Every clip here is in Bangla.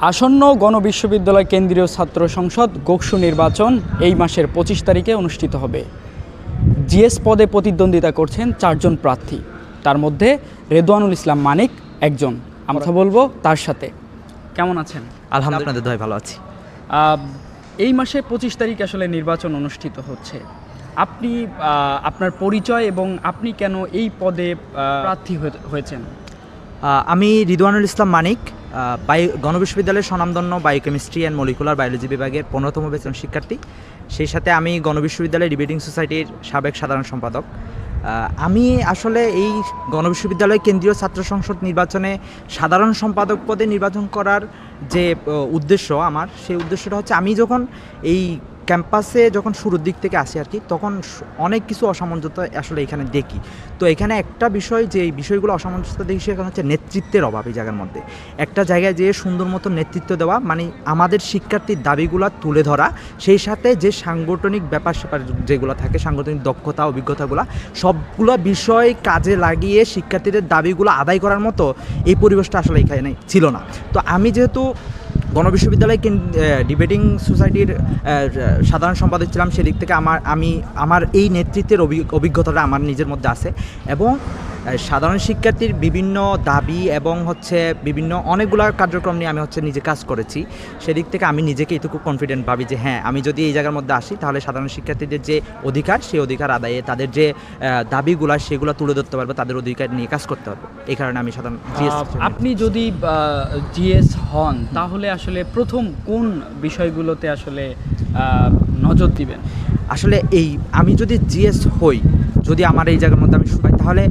আসন্ন গণবিশ্ববিদ্যালয় কেন্দ্রীয় ছাত্র সংসদ গোকসু নির্বাচন এই মাসের পঁচিশ তারিখে অনুষ্ঠিত হবে। জিএস পদে প্রতিদ্বন্দ্বিতা করছেন চারজন প্রার্থী। তার মধ্যে রেদওয়ানুল ইসলাম মানিক একজন। আমরা বলব তার সাথে। কেমন আছেন? আলহামদুলিল্লাহ আপনাদের ভালো আছি। এই মাসে পঁচিশ তারিখ আসলে নির্বাচন অনুষ্ঠিত হচ্ছে। আপনি আপনার পরিচয় এবং আপনি কেন এই পদে প্রার্থী হয়ে- হয়েছেন? আমি রিদওয়ানুল ইসলাম মানিক। বায়ো, গণবিশ্ববিদ্যালয়ের স্বনামধন্য বায়োকেমিস্ট্রি অ্যান্ড মলিকুলার বায়োলজি বিভাগের পনেরোতম বেতন শিক্ষার্থী। সেই সাথে আমি গণবিশ্ববিদ্যালয়ের ডিবেটিং সোসাইটির সাবেক সাধারণ সম্পাদক। আমি আসলে এই গণবিশ্ববিদ্যালয় কেন্দ্রীয় ছাত্র সংসদ নির্বাচনে সাধারণ সম্পাদক পদে নির্বাচন করার যে উদ্দেশ্য আমার, সেই উদ্দেশ্যটা হচ্ছে আমি যখন এই ক্যাম্পাসে যখন শুরুর দিক থেকে আসি আর কি, তখন অনেক কিছু অসামঞ্জস্য আসলে এখানে দেখি। তো এখানে একটা বিষয় যে, এই বিষয়গুলো অসামঞ্জস্য দেখি সেখানে হচ্ছে নেতৃত্বের অভাব এই জায়গার মধ্যে। একটা জায়গায় যেয়ে সুন্দর মতো নেতৃত্ব দেওয়া মানে আমাদের শিক্ষার্থীর দাবিগুলো তুলে ধরা, সেই সাথে যে সাংগঠনিক ব্যাপার স্যাপার যেগুলো থাকে, সাংগঠনিক দক্ষতা, অভিজ্ঞতাগুলো, সবগুলো বিষয় কাজে লাগিয়ে শিক্ষার্থীদের দাবিগুলো আদায় করার মতো এই পরিবেশটা আসলে এখানে ছিল না। তো আমি যেহেতু গণবিশ্ববিদ্যালয় ডিবেটিং সোসাইটির সাধারণ সম্পাদক ছিলাম সেদিক থেকে আমার আমি আমার এই নেতৃত্বের অভিজ্ঞতাটা আমার নিজের মধ্যে আছে। এবং সাধারণ শিক্ষার্থীর বিভিন্ন দাবি এবং হচ্ছে বিভিন্ন অনেকগুলো কার্যক্রম নিয়ে আমি হচ্ছে নিজে কাজ করেছি। সেদিক থেকে আমি নিজেকে এটুকু কনফিডেন্ট ভাবি যে হ্যাঁ আমি যদি এই জায়গার মধ্যে আসি তাহলে সাধারণ শিক্ষার্থীদের যে অধিকার সেই অধিকার আদায়ে তাদের যে দাবিগুলো সেগুলো তুলে ধরতে পারব তাদের অধিকার নিয়ে কাজ করতে পারব। এই কারণে আমি সাধারণ আপনি যদি জিএস হন তাহলে আসলে প্রথম কোন বিষয়গুলোতে আসলে নজর দিবেন? আসলে এই আমি যদি জিএস হই যদি আমার এই জায়গার মধ্যে আমি শুকাই তাহলে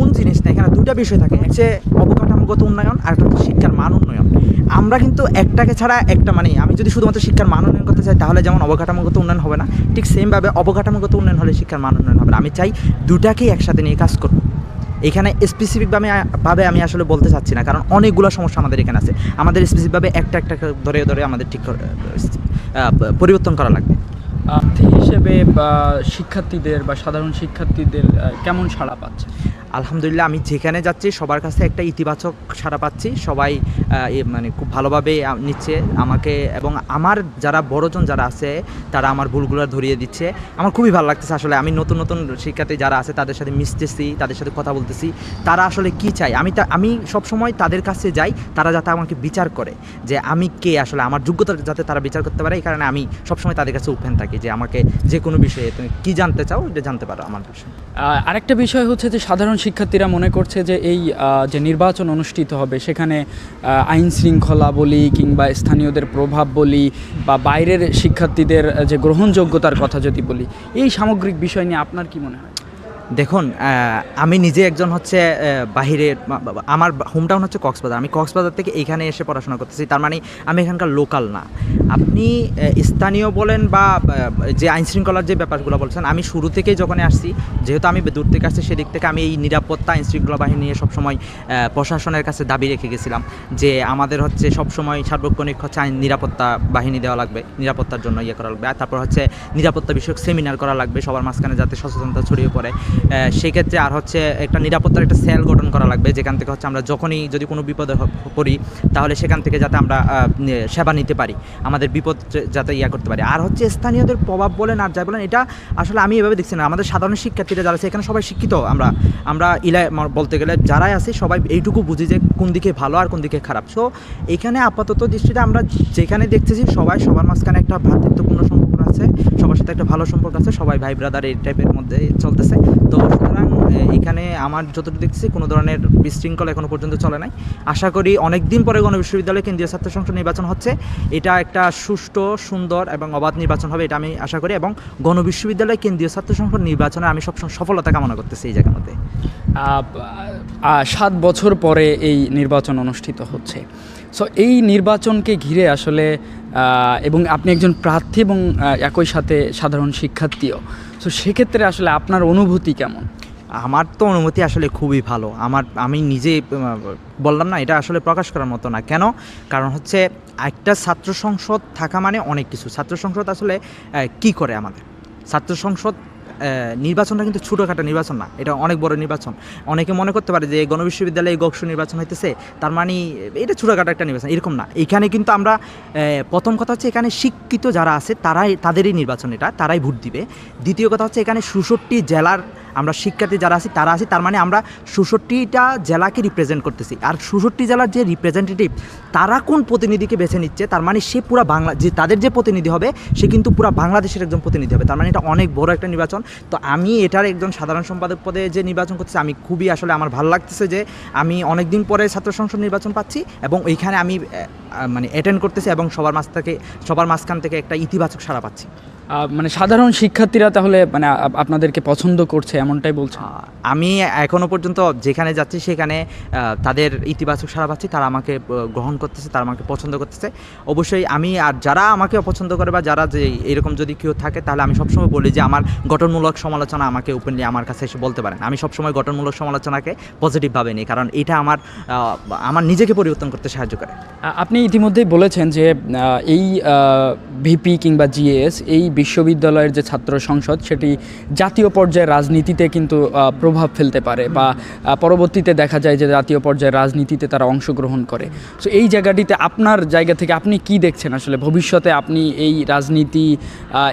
কোন জিনিসটা এখানে দুটা বিষয় থাকে হচ্ছে অবকাঠামোগত উন্নয়ন আর একটা হচ্ছে শিক্ষার মান উন্নয়ন। আমরা কিন্তু একটাকে ছাড়া একটা মানে আমি যদি শুধুমাত্র শিক্ষার মান উন্নয়ন করতে চাই, তাহলে যেমন অবকাঠামোগত উন্নয়ন হবে না, ঠিক সেমভাবে অবকাঠামোগত উন্নয়ন হলে শিক্ষার মান উন্নয়ন হবে না। আমি চাই দুটাকেই একসাথে নিয়ে কাজ করব এখানে স্পেসিফিকভাবে ভাবে আমি আসলে বলতে চাচ্ছি না, কারণ অনেকগুলো সমস্যা আমাদের এখানে আছে। আমাদের স্পেসিফিকভাবে একটা একটা ধরে ধরে আমাদের ঠিক পরিবর্তন করা লাগবে। হিসেবে বা শিক্ষার্থীদের বা সাধারণ শিক্ষার্থীদের কেমন সাড়া পাচ্ছে আলহামদুলিল্লাহ আমি যেখানে যাচ্ছি, সবার কাছে একটা ইতিবাচক সাড়া পাচ্ছি। সবাই মানে খুব ভালোভাবে নিচ্ছে আমাকে এবং আমার যারা বড়জন যারা আছে, তারা আমার ভুলগুলো ধরিয়ে দিচ্ছে। আমার খুবই ভালো লাগতেছে আসলে। আমি নতুন নতুন শিক্ষার্থী যারা আছে, তাদের সাথে মিশতেছি, তাদের সাথে কথা বলতেছি। তারা আসলে কি চাই আমি তা, আমি সবসময় তাদের কাছে যাই, তারা যাতে আমাকে বিচার করে যে আমি কে আসলে, আমার যোগ্যতা যাতে তারা বিচার করতে পারে, এই কারণে আমি সবসময় তাদের কাছে ওপেন থাকি যে আমাকে যে কোনো বিষয়ে তুমি কী জানতে চাও, এটা জানতে পারো আমার বিষয়ে। আরেকটা বিষয় হচ্ছে যে সাধারণ শিক্ষার্থীরা মনে করছে যে এই যে নির্বাচন অনুষ্ঠিত হবে, সেখানে আইন শৃঙ্খলা বলি কিংবা স্থানীয়দের প্রভাব বলি বা বাইরের শিক্ষার্থীদের যে গ্রহণযোগ্যতার কথা যদি বলি, এই সামগ্রিক বিষয় নিয়ে আপনার কি মনে হয়? দেখুন আমি নিজে একজন হচ্ছে আহ, বাহিরের আমার হোমটাউন হচ্ছে কক্সবাজার। আমি কক্সবাজার থেকে এখানে এসে পড়াশোনা করতেছি। তার মানে আমি এখানকার লোকাল না। আপনি স্থানীয় বলেন বা যে আইনশৃঙ্খলার যে ব্যাপারগুলো বলছেন আমি শুরু থেকেই যখন আসছি যেহেতু আমি দূর থেকে আসছি সেদিক থেকে আমি এই নিরাপত্তা আইনশৃঙ্খলা বাহিনী নিয়ে সবসময় প্রশাসনের কাছে দাবি রেখে গেছিলাম যে আমাদের হচ্ছে সবসময় সার্বক্ষণিক হচ্ছে আইন নিরাপত্তা বাহিনী দেওয়া লাগবে নিরাপত্তার জন্য ইয়ে করা লাগবে। আর তারপর হচ্ছে নিরাপত্তা বিষয়ক সেমিনার করা লাগবে সবার মাঝখানে যাতে সচেতনতা ছড়িয়ে পড়ে। সেক্ষেত্রে আর হচ্ছে একটা নিরাপত্তার একটা সেল গঠন করা লাগবে, যেখান থেকে হচ্ছে আমরা যখনই যদি কোনো বিপদে পড়ি, তাহলে সেখান থেকে যাতে আমরা সেবা নিতে পারি, আমাদের বিপদ যাতে ইয়া করতে পারি। আর হচ্ছে স্থানীয়দের প্রভাব বলেন আর যাই বলেন, এটা আসলে আমি এভাবে দেখছি না। আমাদের সাধারণ শিক্ষার্থীরা যারা আছে, এখানে সবাই শিক্ষিত আমরা। আমরা ইলা বলতে গেলে যারাই আছে, সবাই এইটুকু বুঝি যে কোন দিকে ভালো আর কোন দিকে খারাপ। সো এখানে আপাতত দৃষ্টিতে আমরা যেখানে দেখতেছি, সবাই সবার মাঝখানে একটা ভ্রাতৃত্বপূর্ণ আছে, সবার সাথে একটা ভালো সম্পর্ক আছে, সবাই ভাই ব্রাদার এই টাইপের মধ্যে চলতেছে। তো সুতরাং এখানে আমার যতটুকু দেখতেছি কোনো ধরনের বিশৃঙ্খল এখনও পর্যন্ত চলে নাই। আশা করি অনেক দিন পরে গণবিশ্ববিদ্যালয় কেন্দ্রীয় ছাত্র সংসদ নির্বাচন হচ্ছে। এটা একটা সুষ্ঠু, সুন্দর এবং অবাধ নির্বাচন হবে, এটা আমি আশা করি। এবং গণবিশ্ববিদ্যালয় কেন্দ্রীয় ছাত্র সংসদ নির্বাচনে আমি সবসময় সফলতা কামনা করতেছি এই জায়গার মধ্যে। সাত বছর পরে এই নির্বাচন অনুষ্ঠিত হচ্ছে। সো এই নির্বাচনকে ঘিরে আসলে এবং আপনি একজন প্রার্থী এবং একই সাথে সাধারণ শিক্ষার্থীও। সো সেক্ষেত্রে আসলে আপনার অনুভূতি কেমন? আমার তো অনুভূতি আসলে খুবই ভালো। আমার, আমি নিজে বললাম না, এটা আসলে প্রকাশ করার মতো না। কেন? কারণ হচ্ছে একটা ছাত্র সংসদ থাকা মানে অনেক কিছু। ছাত্র সংসদ আসলে কি করে আমাদের? ছাত্র সংসদ নির্বাচনটা কিন্তু ছোটোখাটো নির্বাচন না, এটা অনেক বড় নির্বাচন। অনেকে মনে করতে পারে যে গণবিশ্ববিদ্যালয়ে গক্ষ নির্বাচন হইতেছে, তার মানে এটা ছোটোখাটো একটা নির্বাচন, এরকম না। এখানে কিন্তু আমরা প্রথম কথা হচ্ছে এখানে শিক্ষিত যারা আছে, তারাই, তাদেরই নির্বাচন এটা, তারাই ভোট দিবে। দ্বিতীয় কথা হচ্ছে এখানে সুষট্টি জেলার আমরা শিক্ষার্থী যারা আছি, তারা আছি, তার মানে আমরা সুষট্টিটা জেলাকে রিপ্রেজেন্ট করতেছি। আর সুষট্টি জেলার যে রিপ্রেজেন্টেটিভ তারা কোন প্রতিনিধিকে বেছে নিচ্ছে? তার মানে সে পুরা বাংলা যে তাদের যে প্রতিনিধি হবে, সে কিন্তু পুরা বাংলাদেশের একজন প্রতিনিধি হবে। তার মানে এটা অনেক বড় একটা নির্বাচন। তো আমি এটার একজন সাধারণ সম্পাদক পদে যে নির্বাচন করতেছি, আমি খুবই আসলে আমার ভালো লাগতেছে যে আমি অনেক দিন পরে ছাত্র সংসদ নির্বাচন পাচ্ছি এবং ওইখানে আমি মানে অ্যাটেন্ড করতেছি এবং সবার মাঝ থেকে সবার মাঝখান থেকে একটা ইতিবাচক সাড়া পাচ্ছি। মানে সাধারণ শিক্ষার্থীরা তাহলে মানে আপনাদেরকে পছন্দ করছে এমনটাই বলছেন? আহ, আমি এখনও পর্যন্ত যেখানে যাচ্ছি সেখানে তাদের ইতিবাচক সাড়া পাচ্ছি, তারা আমাকে গ্রহণ করতেছে, তারা আমাকে পছন্দ করতেছে। অবশ্যই আমি, আর যারা আমাকে অপছন্দ করে বা যারা যে এরকম যদি কেউ থাকে, তাহলে আমি সবসময় বলি যে আমার গঠনমূলক সমালোচনা আমাকে ওপেনলি আমার কাছে এসে বলতে পারেন। আমি সবসময় গঠনমূলক সমালোচনাকে পজিটিভভাবে নিই, কারণ এটা আমার আমার নিজেকে পরিবর্তন করতে সাহায্য করে। আপনি ইতিমধ্যেই বলেছেন যে এই ভিপি কিংবা জিএস, এই বিশ্ববিদ্যালয়ের যে ছাত্র সংসদ, সেটি জাতীয় পর্যায়ের রাজনীতিতে কিন্তু প্রভাব ফেলতে পারে বা পরবর্তীতে দেখা যায় যে জাতীয় পর্যায়ের রাজনীতিতে তারা অংশগ্রহণ করে। সো এই জায়গাটিতে আপনার জায়গা থেকে আপনি কি দেখছেন আসলে? ভবিষ্যতে আপনি এই রাজনীতি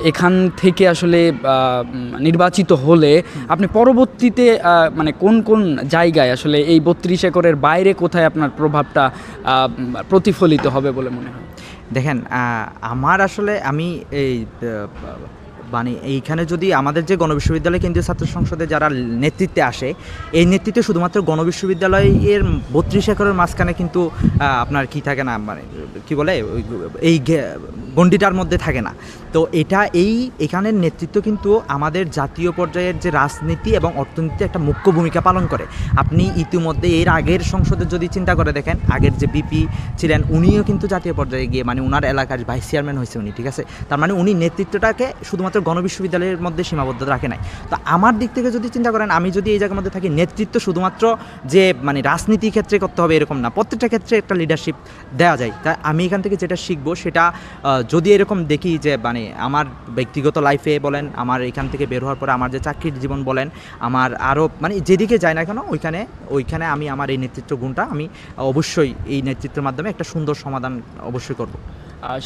এখান থেকে আসলে নির্বাচিত হলে আপনি পরবর্তীতে মানে কোন কোন জায়গায় আসলে এই বত্রিশ একরের বাইরে কোথায় আপনার প্রভাবটা প্রতিফলিত হবে বলে মনে হয়? দেখেন আমার আসলে আমি এই মানে এইখানে যদি আমাদের যে গণবিশ্ববিদ্যালয় কেন্দ্রীয় ছাত্র সংসদে যারা নেতৃত্বে আসে, এই নেতৃত্বে শুধুমাত্র গণবিশ্ববিদ্যালয়ের বত্রিশ একরের মাঝখানে কিন্তু আপনার কি থাকে না মানে কি বলে এই গণ্ডিটার মধ্যে থাকে না। তো এটা এই, এখানের নেতৃত্ব কিন্তু আমাদের জাতীয় পর্যায়ের যে রাজনীতি এবং অর্থনীতিতে একটা মুখ্য ভূমিকা পালন করে। আপনি ইতিমধ্যে এর আগের সংসদে যদি চিন্তা করে দেখেন, আগের যে বিপি ছিলেন, উনিও কিন্তু জাতীয় পর্যায়ে গিয়ে মানে ওনার এলাকার ভাইস চেয়ারম্যান হয়েছে উনি, ঠিক আছে? তার মানে উনি নেতৃত্বটাকে শুধুমাত্র গণবিশ্ববিদ্যালয়ের মধ্যে সীমাবদ্ধ রাখে নাই। তো আমার দিক থেকে যদি চিন্তা করেন, আমি যদি এই জায়গার মধ্যে থাকি, নেতৃত্ব শুধুমাত্র যে মানে রাজনীতি ক্ষেত্রে করতে হবে এরকম না, প্রত্যেকটা ক্ষেত্রে একটা লিডারশিপ দেওয়া যায়। তাই আমি এখান থেকে যেটা শিখব, সেটা যদি এরকম দেখি যে মানে আমার ব্যক্তিগত লাইফে বলেন, আমার এখান থেকে বের হওয়ার পরে আমার যে চাকরির জীবন বলেন, আমার আরও মানে যেদিকে যায় না কেন, ওইখানে ওইখানে আমি আমার এই নেতৃত্ব গুণটা আমি অবশ্যই এই নেতৃত্বের মাধ্যমে একটা সুন্দর সমাধান অবশ্যই করব।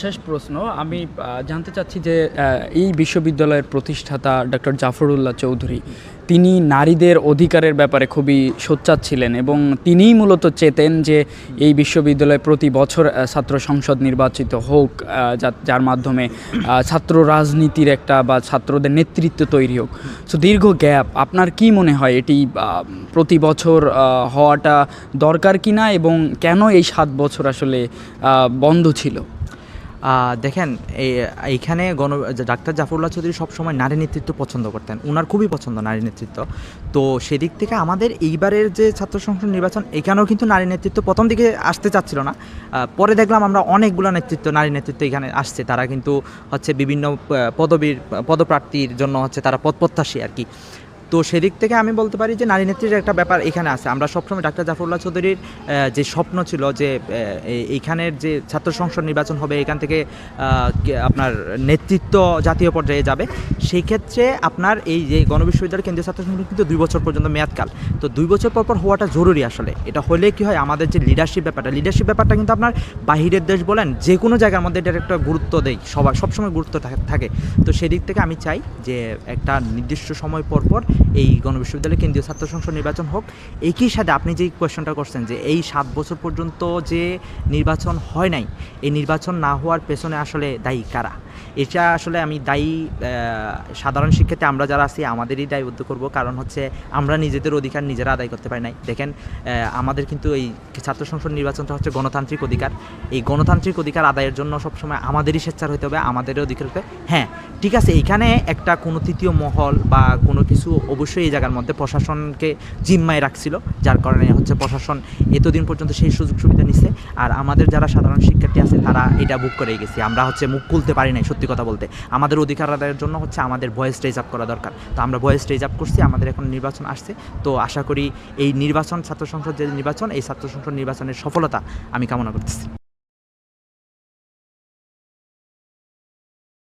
শেষ প্রশ্ন, আমি জানতে চাচ্ছি যে এই বিশ্ববিদ্যালয়ের প্রতিষ্ঠাতা ডক্টর জাফরুল্লাহ চৌধুরী, তিনি নারীদের অধিকারের ব্যাপারে খুবই সোচ্চার ছিলেন এবং তিনিই মূলত চেতেন যে এই বিশ্ববিদ্যালয়ে প্রতি বছর ছাত্র সংসদ নির্বাচিত হোক যার মাধ্যমে ছাত্র রাজনীতির একটা বা ছাত্রদের নেতৃত্ব তৈরি হোক। সো দীর্ঘ গ্যাপ, আপনার কি মনে হয় এটি প্রতি বছর হওয়াটা দরকার কিনা এবং কেন এই সাত বছর আসলে বন্ধ ছিল? দেখেন এই- এইখানে গণ, ডাক্তার জাফরুল্লাহ চৌধুরী সবসময় নারী নেতৃত্ব পছন্দ করতেন। ওনার খুবই পছন্দ নারী নেতৃত্ব। তো সেদিক থেকে আমাদের এইবারের যে ছাত্র সংসদ নির্বাচন, এখানেও কিন্তু নারী নেতৃত্ব প্রথম দিকে আসতে চাচ্ছিল না। পরে দেখলাম আমরা অনেকগুলো নেতৃত্ব, নারী নেতৃত্ব এখানে আসছে। তারা কিন্তু হচ্ছে বিভিন্ন পদবীর, পদপ্রার্থীর জন্য হচ্ছে তারা পদপ্রত্যাশী আর কি। তো সেদিক থেকে আমি বলতে পারি যে নারী নেত্রীর একটা ব্যাপার এখানে আছে। আমরা সবসময় ডাক্তার জাফরুল্লাহ চৌধুরীর যে স্বপ্ন ছিল যে এইখানের যে ছাত্র সংসদ নির্বাচন হবে, এখান থেকে আপনার নেতৃত্ব জাতীয় পর্যায়ে যাবে সেই ক্ষেত্রে আপনার এই যে গণবিশ্ববিদ্যালয় কেন্দ্রীয় ছাত্র সংসদ কিন্তু দুই বছর পর্যন্ত মেয়াদকাল। তো দুই বছর পর পর হওয়াটা জরুরি আসলে। এটা হলে কি হয়, আমাদের যে লিডারশিপ ব্যাপারটা লিডারশিপ ব্যাপারটা কিন্তু আপনার বাহিরের দেশ বলেন, যে কোনো জায়গার মধ্যে এটার একটা গুরুত্ব দেয় সবার সবসময় গুরুত্ব থাকে। তো সেদিক থেকে আমি চাই যে একটা নির্দিষ্ট সময় পর পর এই গণবিশ্ববিদ্যালয় কেন্দ্রীয় ছাত্র সংসদ নির্বাচন হোক, একই সাথে আপনি যে কোয়েশনটা করছেন যে এই সাত বছর পর্যন্ত যে নির্বাচন হয় নাই, এই নির্বাচন না হওয়ার পেছনে আসলে দায়ী কারা? এটা আসলে আমি দায়ী সাধারণ শিক্ষার্থী আমরা যারা আছি আমাদেরই দায়বদ্ধ করব। কারণ হচ্ছে আমরা নিজেদের অধিকার নিজেরা আদায় করতে পারি নাই। দেখেন আমাদের কিন্তু এই ছাত্র সংসদ নির্বাচনটা হচ্ছে গণতান্ত্রিক অধিকার। এই গণতান্ত্রিক অধিকার আদায়ের জন্য সবসময় আমাদেরই স্বেচ্ছার হতে হবে, আমাদেরই অধিকার হতে হ্যাঁ ঠিক আছে এখানে একটা কোনো তৃতীয় মহল বা কোনো কিছু অবশ্যই এই জায়গার মধ্যে প্রশাসনকে জিম্মায় রাখছিল, যার কারণে হচ্ছে প্রশাসন এতদিন পর্যন্ত সেই সুযোগ সুবিধা নিচ্ছে আর আমাদের যারা সাধারণ শিক্ষার্থী আছে, তারা এটা বুক করে গেছি। আমরা হচ্ছে মুখ খুলতে পারি নাই সত্যি কথা বলতে। আমাদের অধিকার আদায়ের জন্য হচ্ছে আমাদের ভয়েস রেজ আপ করা দরকার। তো আমরা ভয়েস রেজ আপ করছি, আমাদের এখন নির্বাচন আসছে। তো আশা করি এই নির্বাচন, ছাত্র সংসদ যে নির্বাচন, এই ছাত্র সংসদ নির্বাচনের সফলতা আমি কামনা করতেছি।